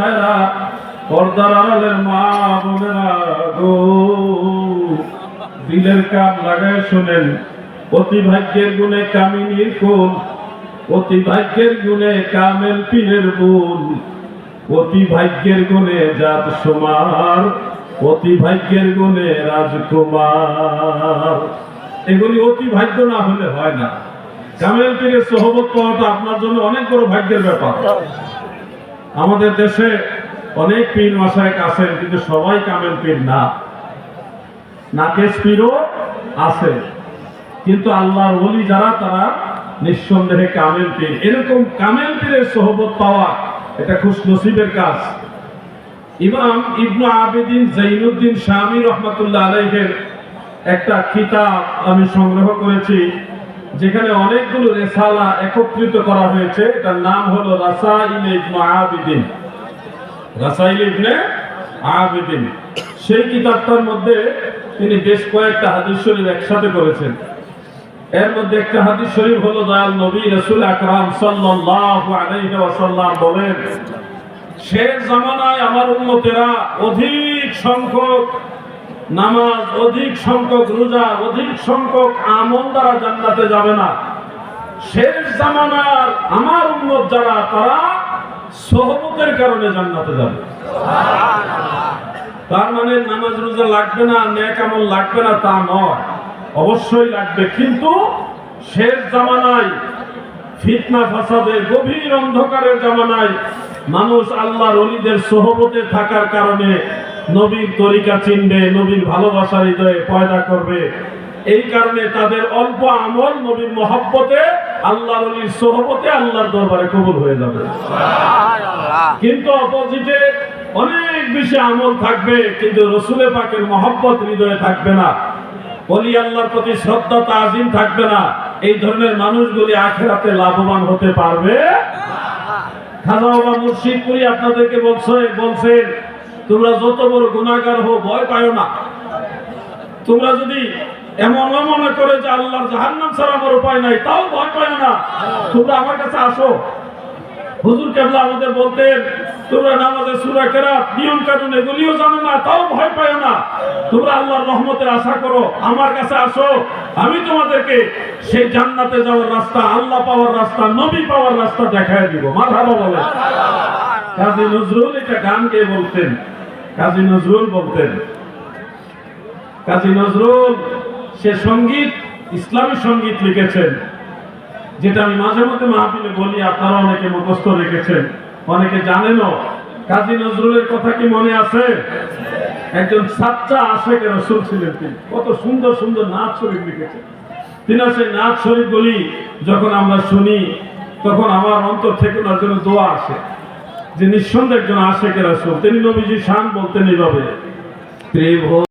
ভাইরা পর্দার আড়ালের মা বোনেরা গো। দিলের কাপ লাগায় শোনেন, অতি ভাগ্যের গুণে কামিনীর কোল, অতি ভাগ্যের গুণে কামেল পীরের অতি ভাগ্যের গুণে জাত অতি ভাগ্যের গুণে রাজকুমার। এগুলি অতি ভাগ্য না হলে হয় না। কামেল পীরের সহবত পাওয়াটা আপনার জন্য অনেক বড় ভাগ্যের ব্যাপার। আমাদের দেশে অনেক পীর মাসায়ক আছেন, কিন্তু সবাই কামেল পীর না। নাকেশ পীরও আছে, কিন্তু আল্লাহর ওলি যারা, তারা নিঃসন্দেহে কামেল পীর। এরকম কামেল পীরের সহবত পাওয়া, এটা খুশ নসিবের কাজ। ইমাম ইবনু আবেদিন জাইনুদ্দিন শামী রহমাতুল্লাহ আলাইহের একটা কিতাব আমি সংগ্রহ করেছি। যেখানে অনেকগুলো রেসালা একত্রিত করা হয়েছে, এটার নাম হলো রাসাইল ইবনু আবেদিন। রাসাইল ইবনে আবেদিন। সেই কিতাবটার মধ্যে তিনি বেশ কয়েকটা হাদিস শরীফ একসাথে করেছেন। এর মধ্যে একটা হাদিস শরীফ হলো, দয়াল নবী রাসূল আকরাম সাল্লাল্লাহু আলাইহি ওয়াসাল্লাম বলেন শেষ জামানায় আমার উম্মতেরা অধিক সংখ্যক নামাজ অধিক সংখ্যক রোজা অধিক সংখ্যক আমল দ্বারা জান্নাতে যাবে না। শেষ জামানার আমার উন্নত যারা তারা সহবতের কারণে জান্নাতে যাবে। তার মানে নামাজ রোজা লাগবে না ন্যাক আমল লাগবে না তা নয়। অবশ্যই লাগবে কিন্তু শেষ জামানায় ফিতনা ফাসাদের গভীর অন্ধকারের জামানায় মানুষ আল্লাহর অলিদের সহবতে থাকার কারণে নবীর তরিকা চিনবে নবীর ভালোবাসা হৃদয়ে পয়দা করবে। এই কারণে তাদের অল্প আমল নবীর মহব্বতে আল্লাহর অলির সহবতে আল্লাহর দরবারে কবুল হয়ে যাবে। কিন্তু অপোজিটে অনেক বেশি আমল থাকবে কিন্তু রসুলের পাকের মহব্বত হৃদয়ে থাকবে না। বলি আল্লাহর প্রতি শ্রদ্ধা তাজিম থাকবে না। এই ধরনের মানুষগুলি আখেরাতে লাভবান হতে পারবে। খাজা বাবা মুর্শিদপুরি আপনাদেরকে বলছে বলছেন তোমরা যত বড় গুণাগার হো ভয় পাও না। তোমরা যদি এমন মনে করে যে আল্লাহর জাহান্নাম ছাড়া আমার উপায় নাই, তাও ভয় পাও না। তোমরা আমার কাছে আসো। হুজুর কেবলা আমাদের বলতেন, তোমরা নামাজের সুরা কেরাত, নিয়ম কানুন এগুলিও জানো না, তাও ভয় পায় না। তোমরা আল্লাহর রহমতের আশা করো, আমার কাছে আসো। আমি তোমাদেরকে সেই জান্নাতে যাওয়ার রাস্তা, আল্লাহ পাওয়ার রাস্তা, নবী পাওয়ার রাস্তা দেখায় দিব। মাথাবা বলে কাজী নজরুল এটা গান গেয়ে বলতেন কাজী নজরুল বলতেন, কাজী নজরুল, সে সংগীত, ইসলামী সংগীত লিখেছেন, যেটা আমি মাঝে মধ্যে মাহফিলে বলি আপনারা অনেকে মুখস্থ রেখেছেন। অনেকে জানেনও, কাজী নজরুলের কথা কি মনে আছে? একজন সাচ্চা আশেক রসুল ছিলেন তিনি। কত সুন্দর সুন্দর নাচ শরীফ লিখেছেন। তিনি সেই নাচ শরীফ বলি যখন আমরা শুনি, তখন আমার অন্তর থেকে ওনার জন্য দোয়া আসে। যে নিঃসন্দেহ একজন আশেখের আসল তিনি নবীজি শান বলতেন এইভাবে